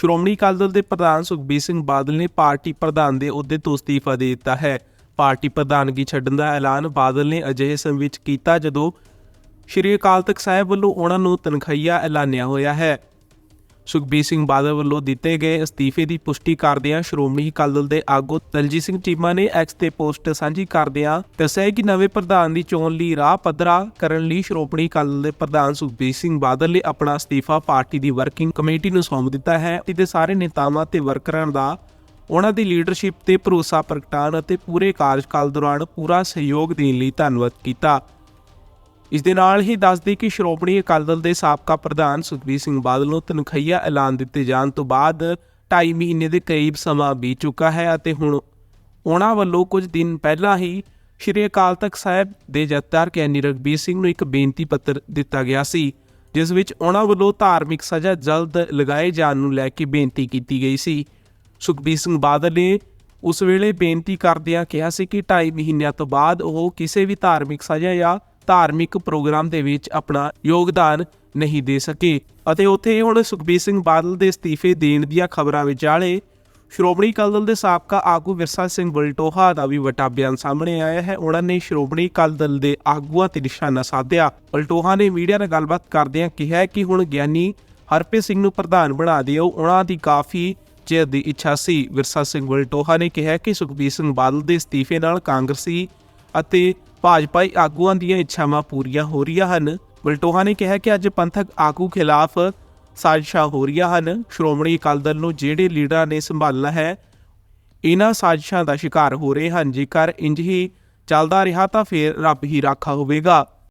ਸ਼੍ਰੋਮਣੀ ਅਕਾਲੀ ਦਲ ਦੇ ਪ੍ਰਧਾਨ ਸੁਖਬੀਰ ਸਿੰਘ ਬਾਦਲ ਨੇ ਪਾਰਟੀ ਪ੍ਰਧਾਨ ਦੇ ਅਹੁਦੇ ਤੋਂ ਅਸਤੀਫਾ ਦੇ ਦਿੱਤਾ ਹੈ। ਪਾਰਟੀ ਪ੍ਰਧਾਨਗੀ ਛੱਡਣ ਦਾ ਐਲਾਨ ਬਾਦਲ ਨੇ ਅਜਿਹੇ ਸਮੇਂ ਵਿੱਚ ਕੀਤਾ ਜਦੋਂ ਸ਼੍ਰੀ ਅਕਾਲ ਤਖਤ ਸਾਹਿਬ ਵੱਲੋਂ ਉਹਨਾਂ ਨੂੰ ਤਨਖਾਹੀਆ ਐਲਾਨਿਆ ਹੋਇਆ ਹੈ। ਸੁਖਬੀਰ ਸਿੰਘ ਬਾਦਲ ਵੱਲੋਂ ਦਿੱਤੇ ਗਏ ਅਸਤੀਫੇ ਦੀ ਪੁਸ਼ਟੀ ਕਰਦਿਆਂ ਸ਼੍ਰੋਮਣੀ ਅਕਾਲੀ ਦਲ ਦੇ ਆਗੂ ਦਲਜੀਤ ਸਿੰਘ ਚੀਮਾ ਨੇ ਐਕਸ ਤੇ ਪੋਸਟ ਸਾਂਝੀ ਕਰਦਿਆਂ ਦੱਸਿਆ ਕਿ ਨਵੇਂ ਪ੍ਰਧਾਨ ਦੀ ਚੋਣ ਲਈ ਰਾਹ ਪੱਧਰਾ ਕਰਨ ਲਈ ਸ਼੍ਰੋਮਣੀ ਅਕਾਲੀ ਦਲ ਦੇ ਪ੍ਰਧਾਨ ਸੁਖਬੀਰ ਸਿੰਘ ਬਾਦਲ ਨੇ ਆਪਣਾ ਅਸਤੀਫਾ ਪਾਰਟੀ ਦੀ ਵਰਕਿੰਗ ਕਮੇਟੀ ਨੂੰ ਸੌਂਪ ਦਿੱਤਾ ਹੈ ਤੇ ਸਾਰੇ ਨੇਤਾਵਾਂ ਤੇ ਵਰਕਰਾਂ ਦਾ ਉਹਨਾਂ ਦੀ ਲੀਡਰਸ਼ਿਪ ਤੇ ਭਰੋਸਾ ਪ੍ਰਗਟਾਉਣ ਅਤੇ ਪੂਰੇ ਕਾਰਜਕਾਲ ਦੌਰਾਨ ਪੂਰਾ ਸਹਿਯੋਗ ਦੇਣ ਲਈ ਧੰਨਵਾਦ ਕੀਤਾ। ਇਸ ਦੇ ਨਾਲ ਹੀ ਦੱਸਦੀ ਕਿ ਸ਼੍ਰੋਮਣੀ ਅਕਾਲੀ ਦਲ ਦੇ ਸਾਬਕਾ ਪ੍ਰਧਾਨ ਸੁਖਬੀਰ ਸਿੰਘ ਬਾਦਲ ਨੂੰ ਤਨਖਾਹੀਆ ਐਲਾਨ ਦਿੱਤੇ ਜਾਣ ਤੋਂ ਬਾਅਦ 2.5 ਮਹੀਨੇ ਦੇ ਕਰੀਬ ਸਮਾਂ ਬੀਤ ਚੁੱਕਾ ਹੈ ਅਤੇ ਹੁਣ ਉਹਨਾਂ ਵੱਲੋਂ ਕੁਝ ਦਿਨ ਪਹਿਲਾਂ ਹੀ ਸ਼੍ਰੀ ਅਕਾਲ ਤਖਤ ਸਾਹਿਬ ਦੇ ਜਥੇਦਾਰ ਕੈਨੀ ਰਗਬੀਰ ਸਿੰਘ ਨੂੰ ਇੱਕ ਬੇਨਤੀ ਪੱਤਰ ਦਿੱਤਾ ਗਿਆ ਸੀ, ਜਿਸ ਵਿੱਚ ਉਹਨਾਂ ਵੱਲੋਂ ਧਾਰਮਿਕ ਸਜ਼ਾ ਜਲਦ ਲਗਾਏ ਜਾਣ ਨੂੰ ਲੈ ਕੇ ਬੇਨਤੀ ਕੀਤੀ ਗਈ ਸੀ। ਸੁਖਬੀਰ ਸਿੰਘ ਬਾਦਲ ਨੇ ਉਸ ਵੇਲੇ ਬੇਨਤੀ ਕਰਦਿਆਂ ਕਿਹਾ ਸੀ ਕਿ 2.5 ਮਹੀਨਿਆਂ ਤੋਂ ਬਾਅਦ ਉਹ ਕਿਸੇ ਵੀ ਧਾਰਮਿਕ ਸਜ਼ਾ ਜਾਂ ਧਾਰਮਿਕ ਪ੍ਰੋਗਰਾਮ ਦੇ ਵਿੱਚ ਆਪਣਾ ਯੋਗਦਾਨ ਨਹੀਂ ਦੇ ਸਕੇ ਅਤੇ ਉੱਥੇ ਹੁਣ ਸੁਖਬੀਰ ਸਿੰਘ ਬਾਦਲ ਦੇ ਅਸਤੀਫੇ ਦੇਣ ਦੀਆਂ ਖਬਰਾਂ ਵਿਚਾਲੇ ਸ਼੍ਰੋਮਣੀ ਅਕਾਲੀ ਦਲ ਦੇ ਸਾਬਕਾ ਆਗੂ ਵਿਰਸਾ ਸਿੰਘ ਬਲਟੋਹਾ ਦਾ ਵੀ ਵੱਡਾ ਬਿਆਨ ਸਾਹਮਣੇ ਆਇਆ ਹੈ। ਉਹਨਾਂ ਨੇ ਸ਼੍ਰੋਮਣੀ ਅਕਾਲੀ ਦਲ ਦੇ ਆਗੂਆਂ ਤੇ ਨਿਸ਼ਾਨਾ ਸਾਧਿਆ। ਬਲਟੋਹਾ ਨੇ ਮੀਡੀਆ ਨਾਲ ਗੱਲਬਾਤ ਕਰਦਿਆਂ ਕਿਹਾ ਕਿ ਹੁਣ ਗਿਆਨੀ ਹਰਪ੍ਰੀਤ ਸਿੰਘ ਨੂੰ ਪ੍ਰਧਾਨ ਬਣਾ ਦਿਓ। ਉਹਨਾਂ ਦੀ ਕਾਫੀ ਚਿਰ ਦੀ ਇੱਛਾ ਸੀ। ਵਿਰਸਾ ਸਿੰਘ ਬਲਟੋਹਾ ਨੇ ਕਿਹਾ ਕਿ ਸੁਖਬੀਰ ਸਿੰਘ ਬਾਦਲ ਦੇ ਅਸਤੀਫੇ ਨਾਲ ਕਾਂਗਰਸੀ ਅਤੇ ਭਾਜਪਾਈ ਆਗੂਆਂ ਦੀਆਂ ਇੱਛਾਵਾਂ ਪੂਰੀਆਂ ਹੋ ਰਹੀਆਂ ਹਨ। ਬਲਟੋਹਾ ਨੇ ਕਿਹਾ ਕਿ ਅੱਜ ਪੰਥਕ ਆਗੂ ਖਿਲਾਫ ਸਾਜ਼ਿਸ਼ਾਂ ਹੋ ਰਹੀਆਂ ਹਨ। ਸ਼੍ਰੋਮਣੀ ਅਕਾਲੀ ਦਲ ਨੂੰ ਜਿਹੜੇ ਲੀਡਰਾਂ ਨੇ ਸੰਭਾਲਣਾ ਹੈ, ਇਹਨਾਂ ਸਾਜ਼ਿਸ਼ਾਂ ਦਾ ਸ਼ਿਕਾਰ ਹੋ ਰਹੇ ਹਨ। ਜੇਕਰ ਇੰਜ ਹੀ ਚੱਲਦਾ ਰਿਹਾ ਤਾਂ ਫਿਰ ਰੱਬ ਹੀ ਰਾਖਾ ਹੋਵੇਗਾ।